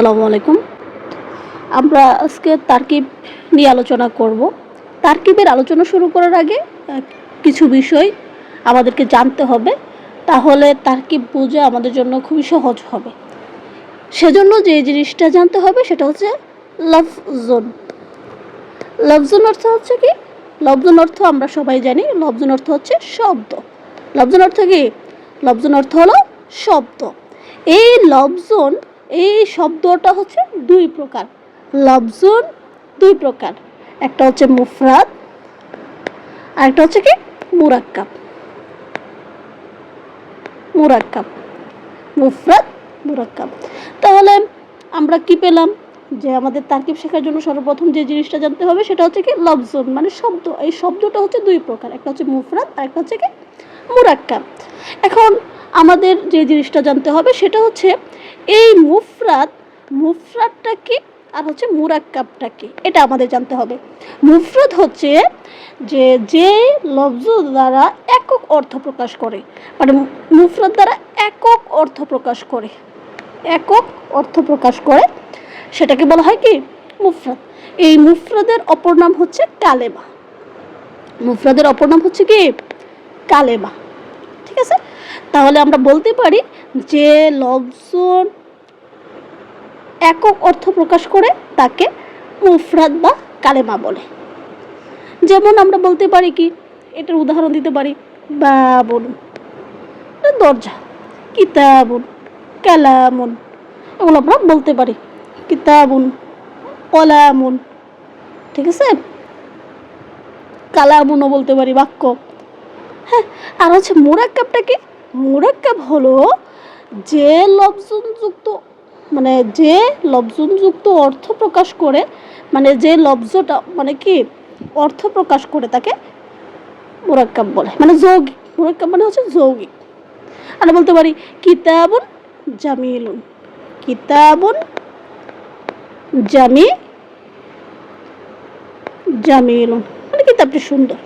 আসসালামু আলাইকুম। আমরা আজকে তারকিব নিয়ে আলোচনা করব। তারকিবের আলোচনা শুরু করার আগে কিছু বিষয় আমাদেরকে জানতে হবে। তাহলে তারকিব বোঝা আমাদের জন্য খুবই সহজ হবে। সেজন্য যে জিনিসটা জানতে হবে সেটা হচ্ছে লফজোন। লফজোন অর্থ হচ্ছে কি? লফজোন অর্থ আমরা সবাই জানি। লফজোন অর্থ হচ্ছে শব্দ। লফজোন অর্থ কি? লফজোন অর্থ হলো শব্দ। এই লফজোন এই শব্দটা হচ্ছে দুই প্রকার। লফজোন দুই প্রকার। একটা হচ্ছে মুফরাদ আর একটা হচ্ছে কি? মুরাক্কাব। মুরাক্কাব। মুফরাদ, মুরাক্কাব। তাহলে আমরা কি পেলাম? যে আমাদের তারকিব শেখার জন্য সর্বপ্রথম যে জিনিসটা জানতে হবে সেটা হচ্ছে কি? লফজোন মানে শব্দ। এই শব্দটা হচ্ছে দুই প্রকার। একটা হচ্ছে মুফরাদ আর একটা হচ্ছে কি? মুরাক্কাব। এখন আমাদের যে জিনিসটা জানতে হবে সেটা হচ্ছে এই মুফরাদ, মুফরাদটা কি আর হচ্ছে মুরাক্কাবটা কি? এটা আমাদের জানতে হবে। মুফরাদ হচ্ছে যে যে লব্জ দ্বারা একক অর্থ প্রকাশ করে। মানে মুফরাদ দ্বারা একক অর্থ প্রকাশ করে। একক অর্থ প্রকাশ করে। সেটাকে বলা হয় কি? মুফরাদ। এই মুফরাদের অপর নাম হচ্ছে কালেমা। মুফরাদের অপর নাম হচ্ছে কি? কালেমা। তাহলে আমরা বলতে পারি যে লফজন একক অর্থ প্রকাশ করে তাকে মুফরাদ বা কালেমা বলে। যেমন আমরা বলতে পারি কি, এটার উদাহরণ দিতে পারি বা বাবুন, দরজা, কিতাবুন, কালামুন, এগুলো আমরা বলতে পারি। কিতাবুন, কলামুন, ঠিক আছে? কালামুনও বলতে পারি বাক্য। হ্যাঁ আর হচ্ছে মোরাক্কাবটা কি? মোরাক্কাব হলো যে লফজনযুক্ত মানে যে লফজনযুক্ত অর্থ প্রকাশ করে মানে যে লফজটা মানে কি, অর্থ প্রকাশ করে তাকে মোরাক্কাব বলে। মানে যৌগিক, মোরাক্কাব মানে হচ্ছে যৌগিক। আমরা বলতে পারি কিতাবুন জামিলুন। কিতাবুন জামি জামিলুন। মানে কিতাবটি সুন্দর।